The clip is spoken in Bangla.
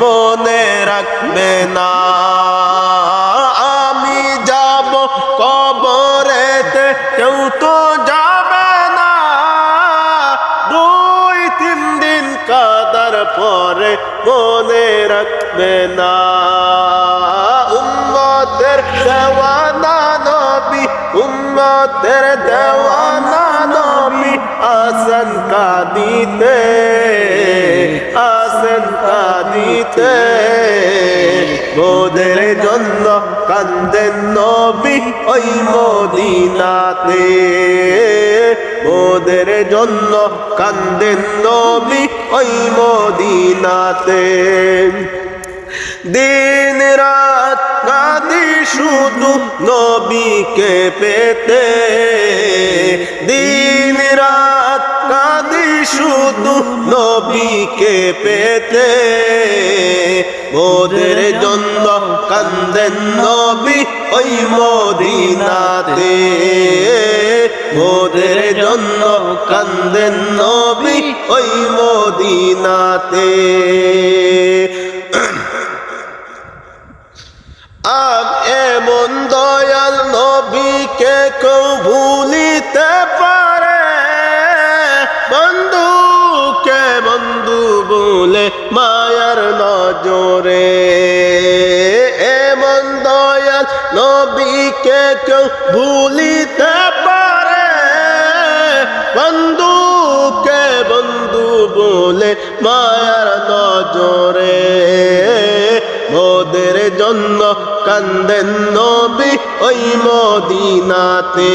মনে রাখবে না। আমি যাব কবরেতে, কেউ তো যাবে না। দুই, তিন দিন কাদার পরে মনে রাখবে না। উম্মতের দেওয়ানা নবী, উম্মতের দেওয়ানা আসন কাদিতে আসন কাদিতে। মোদের জন্য কান্দেন নবী ওই মদিনাতে। মোদের জন্য কান্দেন নবী ওই মদিনাতে। দিন রাত কাঁদি শুধু নবীকে পেতে। দিন শুধু নবীকে পেতে। মোদের জন্য কান্দেন নবী ওই মদিনাতে। মোদের জন্য কান্দেন নবী ওই মদিনাতে। আম এমন দয়াল নবীকে কেউ ভুলিতে মায়ার নজরে। এমন দয়াল নবীকে কেউ ভুলিতে পারে। বন্ধুকে বন্ধু বলে মায়ার নজরে। মোদের জন্য কান্দেন নবী ওই মদিনাতে।